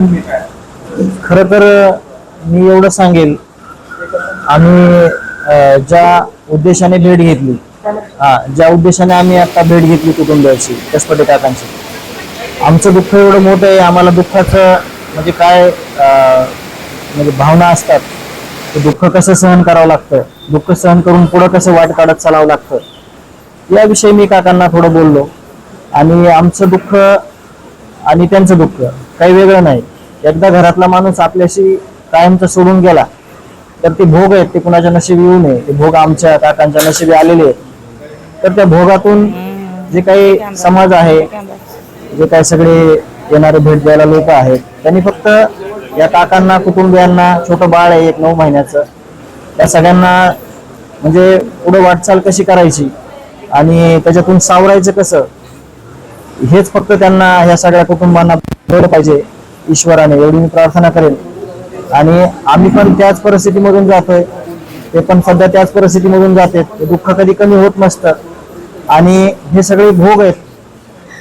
खर तर मी एवढं सांगेल. आम्ही ज्या उद्देशाने भेट घेतली हा ज्या उद्देशाने आम्ही आता भेट घेतली कुटुंबियाची कसपटे काकांची आमचं दुःख एवढं मोठं आहे आम्हाला दुःखाचं म्हणजे काय म्हणजे भावना असतात. ते दुःख कसं सहन करावं लागतं? दुःख सहन करून पुढं कसं वाट काढत चालावं लागतं? याविषयी मी काकांना थोडं बोललो. आणि आमचं दुःख आणि त्यांचं दुःख काही वेगळं नाही. एकदा घरातला माणूस आपल्याशी कायमचा सोडून गेला तर ते भोग आहेत ते कुणाच्या नशिबी येऊ नये. ते भोग आमच्या काकांच्या नशिबी आलेले आहेत. तर त्या भोगातून जे काही समाज आहे जे काही सगळे येणारे भेट द्यायला लोक आहेत त्यांनी फक्त या काकांना कुटुंबियांना छोटं बाळ आहे एक नऊ महिन्याचं त्या सगळ्यांना म्हणजे पुढे वाटचाल कशी करायची आणि त्याच्यातून सावरायचं कसं हेच फक्त त्यांना ह्या सगळ्या कुटुंबांना कळलं पाहिजे. ईश्वराने एवढी मी प्रार्थना करेन. आणि आम्ही पण त्याच परिस्थितीमधून जातोय. ते पण सध्या त्याच परिस्थितीमधून जाते दुःख कधी कमी होत नसतं. आणि हे सगळे भोग आहेत.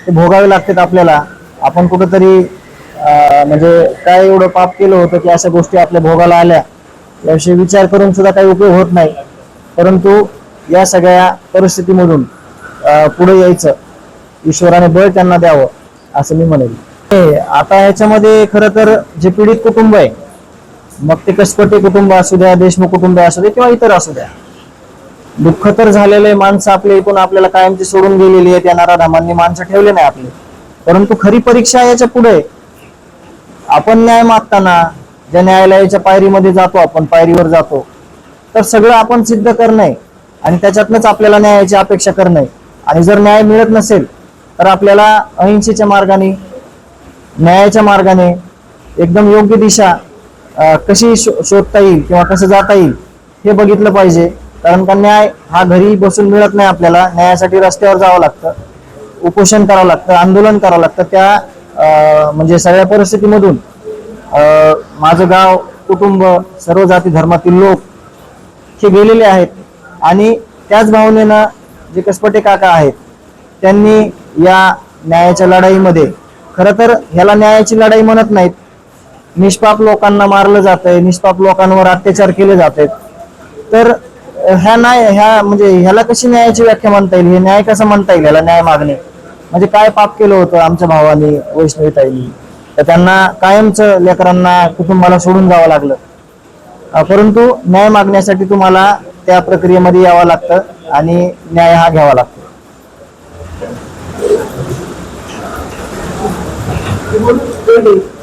ते भोगावे लागतात आपल्याला. आपण कुठंतरी म्हणजे काय एवढं पाप केलं होतं की अशा गोष्टी आपल्या भोगाला आल्या. याविषयी विचार करून सुद्धा काही उपयोग होत नाही. परंतु या सगळ्या परिस्थितीमधून पुढे यायचं. ईश्वराने बळ त्यांना द्यावं असं मी म्हणेल. आता याच्यामध्ये खरं तर जे पीडित कुटुंब आहे मग ते कसपटे कुटुंब असू द्या देशमुख कुटुंब असू द्या किंवा इतर असू द्या दुःख तर झालेलं आहे माणसं आपले एकूण आपल्याला कायमची सोडून गेलेली आहेत या नाराधामांनी माणसं ठेवले नाही आपले. परंतु खरी परीक्षा याच्यापुढे आपण न्याय मागताना ज्या न्यायालयाच्या पायरीमध्ये जातो आपण पायरीवर जातो तर सगळं आपण सिद्ध करणं आणि त्याच्यातनंच आपल्याला न्यायाची अपेक्षा करणं आणि जर न्याय मिळत नसेल तर आपल्याला अहिंसेच्या मार्गाने न्यायाच्या मार्गाने एकदम योग्य दिशा कशी शो- शोधता येईल किंवा कसं जाता येईल हे बघितलं पाहिजे. कारण का न्याय हा घरी बसून मिळत नाही आपल्याला. न्यायासाठी रस्त्यावर जावं लागतं. उपोषण करावं लागतं आंदोलन करावं लागतं. त्या म्हणजे सगळ्या परिस्थितीमधून माझं गाव कुटुंब सर्व जाती धर्मातील लोक हे गेलेले आहेत. आणि त्याच भावनेनं जे कसपटे काका आहेत त्यांनी या न्यायाच्या लढाईमध्ये खरं तर ह्याला न्यायाची लढाई म्हणत नाहीत. निष्पाप लोकांना मारलं जातंय निष्पाप लोकांवर अत्याचार केले जात तर ह्या न्याय ह्या म्हणजे ह्याला कशी न्यायाची व्याख्या म्हणता येईल? हे न्याय कसं म्हणता येईल ह्याला न्याय मागणे? म्हणजे काय पाप केलं होतं आमच्या भावानी वैष्णवीताईंनी? तर त्यांना कायमचं लेकरांना कुटुंबाला सोडून जावं लागलं. परंतु न्याय मागण्यासाठी तुम्हाला त्या प्रक्रियेमध्ये यावं लागतं आणि न्याय हा घ्यावा लागतो. cái vốn đơn vị